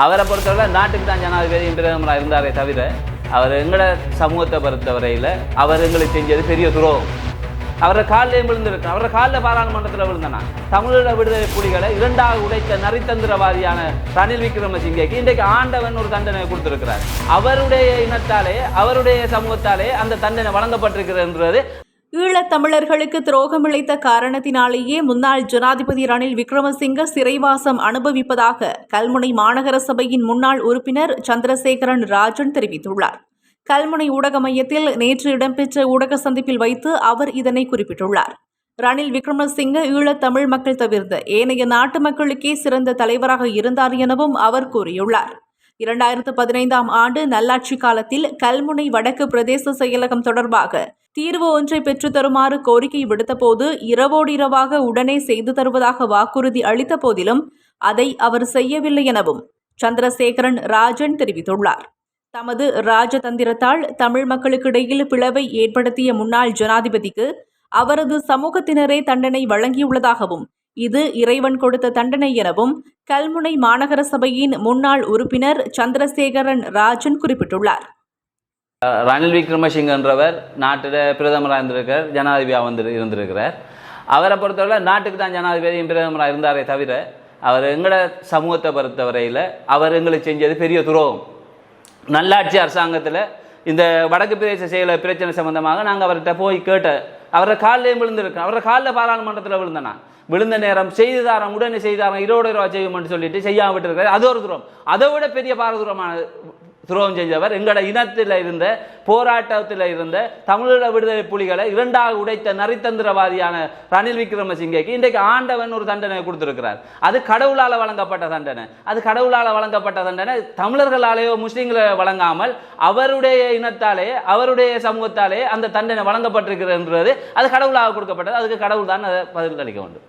அவரை பொறுத்தவரை நாட்டுக்கு தான் ஜனாதிபதி பிரதமராக இருந்தாரே தவிர அவர் எங்களோட சமூகத்தை பொறுத்தவரையில் அவர் எங்களுக்கு செஞ்சது பெரிய துரோகம். அவரை காலிலையும் விழுந்திருக்கு அவரை காலில் பாராளுமன்றத்தில் விழுந்தனா. தமிழீழ விடுதலை புலிகளை இரண்டாக உடைத்த நரித்தந்திரவாதியான ரணில் விக்ரமசிங்கேக்கு இன்றைக்கு ஆண்டவன் ஒரு தண்டனை கொடுத்திருக்கிறார். அவருடைய இனத்தாலே அவருடைய சமூகத்தாலே அந்த தண்டனை வழங்கப்பட்டிருக்கிறது ஈழத்தமிழர்களுக்கு துரோகமிழைத்த துரோகம் இழைத்த காரணத்தினாலேயே முன்னாள் ஜனாதிபதி ரணில் விக்ரமசிங்க சிறைவாசம் அனுபவிப்பதாக கல்முனை மாநகர சபையின் முன்னாள் உறுப்பினர் சந்திரசேகரன் ராஜன் தெரிவித்துள்ளார். கல்முனை ஊடக மையத்தில் நேற்று இடம்பெற்ற ஊடக சந்திப்பில் வைத்து அவர் இதனை குறிப்பிட்டுள்ளார். ரணில் விக்ரமசிங்க ஈழத்தமிழ் மக்கள் தவிர்த்த ஏனைய நாட்டு மக்களுக்கே சிறந்த தலைவராக இருந்தார் எனவும் அவர் கூறியுள்ளார். இரண்டாயிரத்து பதினைந்தாம் ஆண்டு நல்லாட்சி காலத்தில் கல்முனை வடக்கு பிரதேச செயலகம் தொடர்பாக தீர்வு ஒன்றை பெற்றுத்தருமாறு கோரிக்கை விடுத்தபோது இரவோடு இரவாக உடனே செய்து தருவதாக வாக்குறுதி அளித்த போதிலும் அதை அவர் செய்யவில்லை எனவும் சந்திரசேகரன் ராஜன் தெரிவித்துள்ளார். தமது ராஜதந்திரத்தால் தமிழ் மக்களுக்கிடையில் பிளவை ஏற்படுத்திய முன்னாள் ஜனாதிபதிக்கு அவரது சமூகத்தினரே தண்டனை வழங்கியுள்ளதாகவும் இது இறைவன் கொடுத்த தண்டனை எனவும் கல்முனை மாநகர சபையின் முன்னாள் உறுப்பினர் சந்திரசேகரன் ராஜன் குறிப்பிட்டுள்ளார். ரணில் விக்ரமசிங்கன்றவர் நாட்டில் பிரதமராக இருந்திருக்கார் ஜனாதிபதியாக வந்து இருந்திருக்கிறார். அவரை பொறுத்தவரை நாட்டுக்கு தான் ஜனாதிபதியும் பிரதமராக இருந்தாரே தவிர அவர் எங்களோட சமூகத்தை பொறுத்தவரையில் அவர் எங்களுக்கு செஞ்சது பெரிய துரோகம். நல்லாட்சி அரசாங்கத்தில் இந்த வடக்கு பிரதேச செயல பிரச்சனை சம்பந்தமாக நாங்கள் அவர்கிட்ட போய் கேட்ட அவரை காலிலையும் விழுந்திருக்கோம் அவரை காலில் பாராளுமன்றத்தில் விழுந்தனா விழுந்த நேரம் செய்துதாரம் உடனே செய்தாரம் இருபது ரூபா செய்யும்னு சொல்லிட்டு செய்யாம விட்டுருக்காரு அது ஒரு தூரம் அதை விட பெரிய பாரதூரமான துரோகம் செஞ்சவர். எங்களோட இனத்தில் இருந்த போராட்டத்தில் இருந்த தமிழீழ விடுதலை புலிகளை இரண்டாக உடைத்த நரித்தந்திரவாதியான ரணில் விக்ரமசிங்கேக்கு இன்றைக்கு ஆண்டவன் ஒரு தண்டனை கொடுத்துருக்கிறார். அது கடவுளால் வழங்கப்பட்ட தண்டனை. அது கடவுளால் வழங்கப்பட்ட தண்டனை. தமிழர்களாலேயோ முஸ்லீம்களை வழங்காமல் அவருடைய இனத்தாலே அவருடைய சமூகத்தாலே அந்த தண்டனை வழங்கப்பட்டிருக்கிறது என்றது அது கடவுளாக கொடுக்கப்பட்டது. அதுக்கு கடவுள் தான் அதை பதிலளிக்க வேண்டும்.